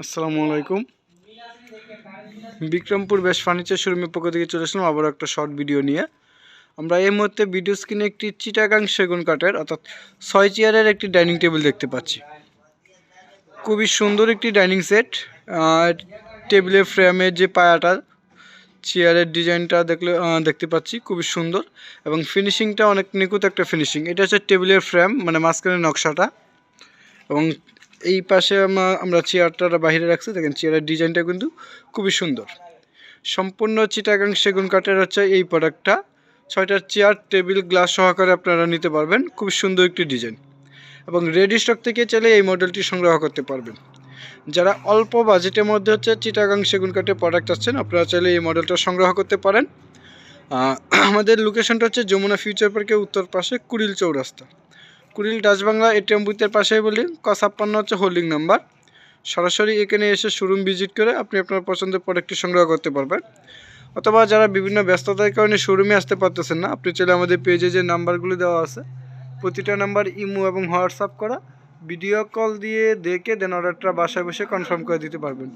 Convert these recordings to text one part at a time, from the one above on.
আসসালামু আলাইকুম। বিক্রমপুর বেশ ফার্নিচার শোরুমের পক্ষ থেকে চলে আসলাম আবার একটা শর্ট ভিডিও নিয়ে। আমরা এই মুহূর্তে ভিডিও স্ক্রিনে একটি চিটাগাং সেগুন কাঠের, অর্থাৎ ছয় চেয়ারের একটি ডাইনিং টেবিল দেখতে পাচ্ছি। খুবই সুন্দর একটি ডাইনিং সেট। টেবিলের ফ্রেমের যে পায়াটা, চেয়ারের ডিজাইনটা দেখলে দেখতে পাচ্ছি, খুবই সুন্দর। এবং ফিনিশিংটা অনেক নিখুঁত একটা ফিনিশিং। এটা হচ্ছে টেবিলের ফ্রেম মানে মাঝখানে নকশাটা। এবং এই পাশে আমরা চেয়ারটা বাইরে রাখছি। দেখেন চেয়ারের ডিজাইনটা কিন্তু খুবই সুন্দর। সম্পূর্ণ চিটাগাং সেগুন কাঠের হচ্ছে এই প্রোডাক্টটা ছয়টা চেয়ার টেবিল গ্লাস সহকারে আপনারা নিতে পারবেন। খুব সুন্দর একটি ডিজাইন এবং রেডি স্টক থেকে চাইলে এই মডেলটি সংগ্রহ করতে পারবেন। যারা অল্প বাজেটের মধ্যে হচ্ছে চিটাগাং সেগুন কাঠের প্রোডাক্ট আছেন আপনারা চাইলে এই মডেলটা সংগ্রহ করতে পারেন। আমাদের লোকেশনটা হচ্ছে যমুনা ফিউচার পার্কের উত্তর পাশে কুড়িল চৌরাস্তা। কুড়িল ডাচবাংলা এটিএম বুথের পাশেই বলি ক ছাপ্পান্ন হচ্ছে হোল্ডিং নাম্বার। সরাসরি এখানে এসে শোরুম ভিজিট করে আপনি আপনার পছন্দের প্রোডাক্টটি সংগ্রহ করতে পারবেন। অথবা যারা বিভিন্ন ব্যস্ততার কারণে শোরুমে আসতে পারতেছেন না, আপনি চাইলে আমাদের পেজে যে নাম্বারগুলি দেওয়া আছে, প্রতিটা নাম্বার ইমো এবং হোয়াটসঅ্যাপ করা, ভিডিও কল দিয়ে দেখে দেন অর্ডারটা বাসায় বসে কনফার্ম করে দিতে পারবেন।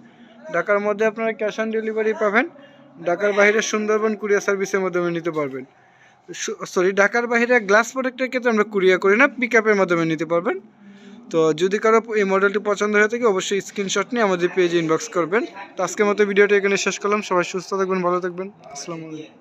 ঢাকার মধ্যে আপনারা ক্যাশ অন ডেলিভারি পাবেন, ঢাকার বাইরে সুন্দরবন কুরিয়ার সার্ভিসের মাধ্যমে নিতে পারবেন। সরি ঢাকার বাইরে গ্লাস প্রোডাক্টের ক্ষেত্রে আমরা কুরিয়ার করি না পিক আপের মাধ্যমে নিতে পারবেন। তো যদি কারও এই মডেলটি পছন্দ হয়ে থাকে, অবশ্যই স্ক্রিনশট নিয়ে আমাদের পেজে ইনবক্স করবেন। তো আজকের মতো ভিডিওটা এখানে শেষ করলাম। সবাই সুস্থ থাকবেন, ভালো থাকবেন। আসসালামু আলাইকুম।